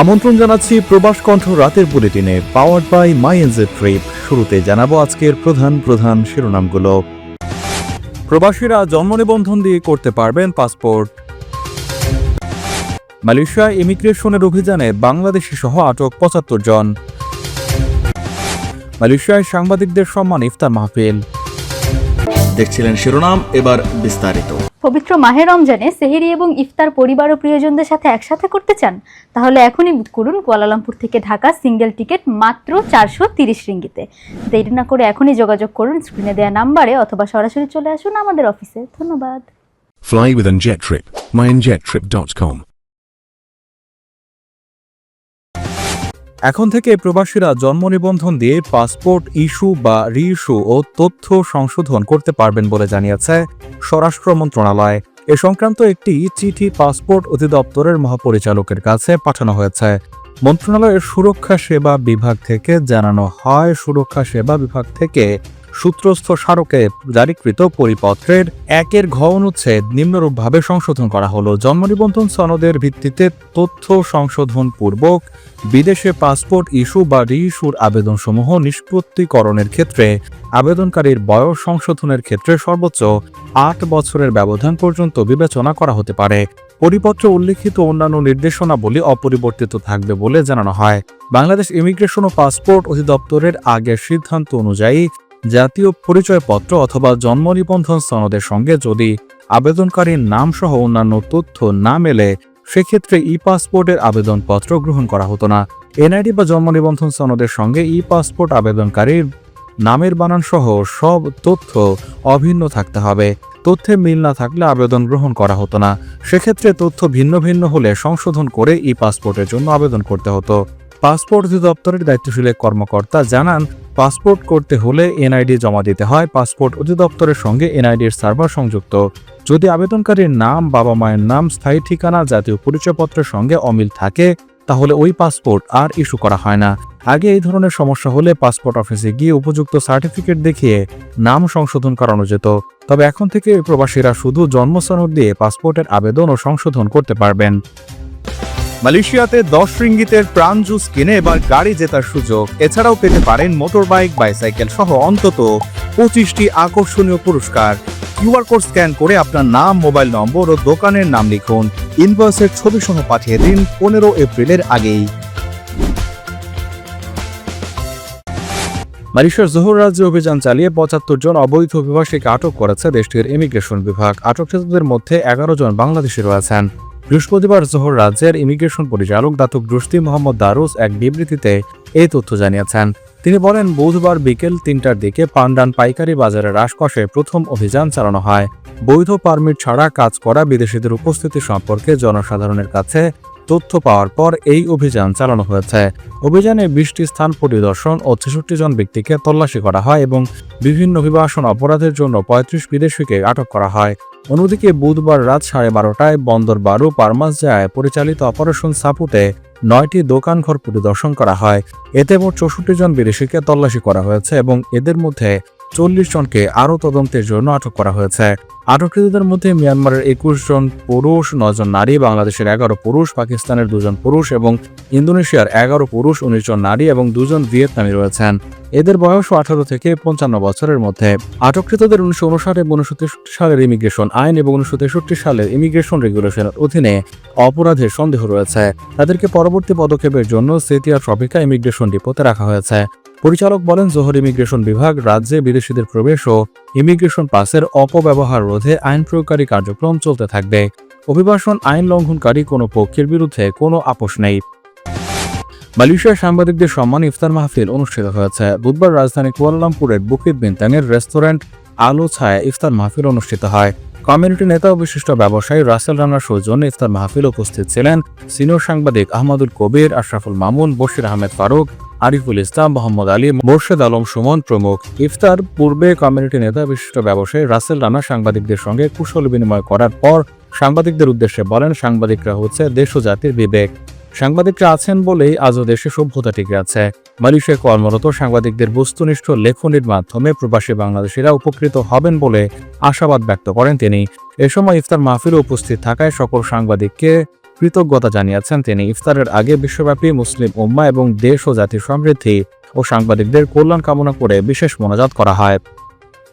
আমন্ত্রণ জানাচ্ছি প্রবাস কণ্ঠ রাতের বুলেটিনে powered by my NJ trip শুরুতে জানাব আজকের প্রধান প্রধান শিরোনামগুলো। প্রবাসীরা জন্ম নিবন্ধন দিয়ে করতে পারবেন পাসপোর্ট। মালয়েশিয়ায় ইমিগ্রেশনের অভিযানে বাংলাদেশি সহ আটক পঁচাত্তর জন। মালয়েশিয়ায় সাংবাদিকদের সম্মান ইফতার মাহফিল। দেখছিলেন শিরোনাম, এবার বিস্তারিত। পবিত্র মাহের রমজানে সেহেরি এবং ইফতার পরিবার ও প্রিয়জনদের সাথে একসাথে করতে চান, তাহলে এখনই করুন কুয়ালালামপুর থেকে ঢাকা সিঙ্গেল টিকিট মাত্র চারশো তিরিশ রিঙ্গিতে। দেরি না করে এখনই যোগাযোগ করুন স্ক্রিনে দেওয়া নাম্বারে অথবা সরাসরি চলে আসুন আমাদের অফিসে ধন্যবাদ. এখন থেকে প্রবাসীরা জন্ম নিবন্ধন দিয়ে পাসপোর্ট ইস্যু বা রি ইস্যু ও তথ্য সংশোধন করতে পারবেন বলে জানিয়েছে স্বরাষ্ট্র মন্ত্রণালয়। এ সংক্রান্ত একটি চিঠি পাসপোর্ট অধিদপ্তরের মহাপরিচালকের কাছে পাঠানো হয়েছে। মন্ত্রণালয়ের সুরক্ষা সেবা বিভাগ থেকে জানানো হয়। সুরক্ষা সেবা বিভাগ থেকে সূত্রস্থ স্মারকে জারিকৃত পরিপত্রের একের ঘ অনুচ্ছেদ নিম্নরূপভাবে সংশোধন করা হলো। জন্ম নিবন্ধন সনদের ভিত্তিতে তথ্য সংশোধন পূর্বক বিদেশে পাসপোর্ট ইস্যু বা রিইস্যুর আবেদনসমূহ নিষ্পত্তিকরণের ক্ষেত্রে আবেদনকারীর বয়স সংশোধনের ক্ষেত্রে সর্বোচ্চ আট বছরের ব্যবধান পর্যন্ত বিবেচনা করা হতে পারে। পরিপত্র উল্লিখিত অন্যান্য নির্দেশনাবলী অপরিবর্তিত থাকবে বলে জানানো হয়। বাংলাদেশ ইমিগ্রেশন ও পাসপোর্ট অধিদপ্তরের আগের সিদ্ধান্ত অনুযায়ী জাতীয় পরিচয়পত্র অথবা জন্ম নিবন্ধন সনদের সঙ্গে যদি আবেদনকারীর নাম সহ অন্যান্য তথ্য না মেলে, সেক্ষেত্রে ই পাসপোর্টের আবেদনপত্র গ্রহণ করা হতো না। এনআইডি বা জন্ম নিবন্ধন সনদের সঙ্গে ই পাসপোর্ট আবেদনকারীর নামের বানান সহ সব তথ্য অভিন্ন থাকতে হবে। তথ্যে মিল না থাকলে আবেদন গ্রহণ করা হতো না। সেক্ষেত্রে তথ্য ভিন্ন ভিন্ন হলে সংশোধন করে ই পাসপোর্টের জন্য আবেদন করতে হতো। পাসপোর্ট অধিদপ্তরের দায়িত্বশীল কর্মকর্তা জানান পাসপোর্ট করতে হলে এনআইডি জমা দিতে হয়। পাসপোর্ট অধিদপ্তরের সঙ্গে এনআইডির সার্ভার সংযুক্ত। যদি আবেদনকারীর নাম, বাবা মায়ের নাম, স্থায়ী ঠিকানা, জাতীয় পরিচয়পত্রের সঙ্গে অমিল থাকে, তাহলে ওই পাসপোর্ট আর ইস্যু করা হয় না। আগে এই ধরনের সমস্যা হলে পাসপোর্ট অফিসে গিয়ে উপযুক্ত সার্টিফিকেট দেখিয়ে নাম সংশোধন করানো যেত। তবে এখন থেকে প্রবাসীরা শুধু জন্ম সনদ দিয়ে পাসপোর্টের আবেদন ও সংশোধন করতে পারবেন। মালয়েশিয়াতে দশ রিঙ্গিতের প্রাণ জুস কিনে এবার গাড়ি জেতার সুযোগ। এছাড়াও পেতে পারেন মোটর বাইক বাইসাইকেল সহ অন্তত পঁচিশটি আকর্ষণীয় পুরস্কার। কিউআর কোড স্ক্যান করে আপনার নাম, মোবাইল নম্বর ও দোকানের নাম লিখুন। ইনভয়েসের ছবি সহ পাঠিয়ে দিন পনেরো এপ্রিলের আগেই। মালয়েশিয়ার জোহর রাজ্যে অভিযান চালিয়ে পঁচাত্তর জন অবৈধ অভিবাসীকে আটক করেছে দেশটির ইমিগ্রেশন বিভাগ। আটককৃতদের মধ্যে এগারো জন বাংলাদেশি রয়েছেন। বৃহস্পতিবার জোহর রাজ্যের ইমিগ্রেশন পরিচালক দাতুক দুস্তি মোহাম্মদ দারুস এক বিবৃতিতে এই তথ্য জানিয়েছেন। তিনি বলেন, বুধবার বিকেল তিনটার দিকে পান্ডান পাইকারি বাজারে রাসকসে প্রথম অভিযান চালানো হয়। বৈধ পারমিট ছাড়া কাজ করা বিদেশিদের উপস্থিতি সম্পর্কে জনসাধারণের কাছে তথ্য পাওয়ার পর এই অভিযান চালানো হয়েছে। অভিযানে বিশটি স্থান পরিদর্শন ও ছেষট্টি জন ব্যক্তিকে তল্লাশি করা হয় এবং বিভিন্ন অভিবাসন অপরাধের জন্য পঁয়ত্রিশ বিদেশিকে আটক করা হয়। অন্যদিকে বুধবার রাত সাড়ে বারোটায় বন্দর বারু পারমাস যায় পরিচালিত অপারেশন সাপুতে নয়টি দোকানঘর পরিদর্শন করা হয়। এতে মোট চৌষট্টি জন বিদেশিকে তল্লাশি করা হয়েছে এবং এদের মধ্যে চল্লিশ জনকে আরও তদন্তের জন্য আটক করা হয়েছে। আটককৃতদের মধ্যে মিয়ানমারের একুশ জন পুরুষ নজন নারী, বাংলাদেশের এগারো পুরুষ, পাকিস্তানের দুজন পুরুষ এবং ইন্দোনেশিয়ার এগারো পুরুষ, উনিশ জন নারী এবং দুজন ভিয়েতনামি রয়েছেন। এদের বয়স আঠারো থেকে পঞ্চান্ন বছরের মধ্যে। আটককৃতদের উনিশশো উনষাট এবং উনিশশো তেষট্টি সালের ইমিগ্রেশন আইন এবং উনিশশো তেষট্টি সালের ইমিগ্রেশন রেগুলেশনের অধীনে অপরাধের সন্দেহ রয়েছে। তাদেরকে পরবর্তী পদক্ষেপের জন্য সেতিয়া ট্রপিকা ইমিগ্রেশন ডিপোতে রাখা হয়েছে। পরিচালক বলেন, জোহর ইমিগ্রেশন বিভাগ রাজ্যে বিদেশিদের প্রবেশ ও ইমিগ্রেশন পাসের অপব্যবহার রোধে আইন প্রয়োগকারী কার্যক্রম চলতে থাকবে। অভিবাসন আইন লঙ্ঘনকারী কোনো পক্ষের বিরুদ্ধে কোনো আপোষ নেই। মালয়েশিয়ার সাংবাদিকদের সম্মান ইফতার মাহফিল অনুষ্ঠিত হয়েছে। বুধবার রাজধানী কুয়ালালামপুরের বুকিত বিন্তানের রেস্টুরেন্ট আলো ছায়া ইফতার মাহফিল অনুষ্ঠিত হয়। কমিউনিটি নেতা ও বিশিষ্ট ব্যবসায়ী রাসেল রানার সৌজন্যে ইফতার মাহফিল উপস্থিত ছিলেন সিনিয়র সাংবাদিক আহমদুল কবির, আশরাফুল মামুন, বশির আহমেদ ফারুক আরিফুল ইসলাম, মোহাম্মদ আলী, মোর্শেদ আলম, সুমন প্রমুখ। ইফতার পূর্বে কমিউনিটি নেতা, বিশিষ্ট ব্যবসায়ী রাসেল রানা সাংবাদিকদের সঙ্গে কুশল বিনিময় করার পর সাংবাদিকদের উদ্দেশ্যে বলেন, সাংবাদিকরা হচ্ছে দেশ ও জাতির বিবেক। সাংবাদিকরা আছেন বলেই আজও দেশে সভ্যতা টিকে আছে। মালয়েশিয়ায় কর্মরত সাংবাদিকদের বস্তুনিষ্ঠ লেখনির মাধ্যমে প্রবাসী বাংলাদেশিরা উপকৃত হবেন বলে আশাবাদ ব্যক্ত করেন তিনি। এ সময় ইফতার মাহফিলে উপস্থিত থাকায় সকল সাংবাদিককে কৃতজ্ঞতা জানিয়েছেন তিনি। ইফতারের আগে বিশ্বব্যাপী মুসলিম উম্মা এবং দেশ ও জাতির সমৃদ্ধি ও সাংবাদিকদের কল্যাণ কামনা করে বিশেষ মোনাজাত করা হয়।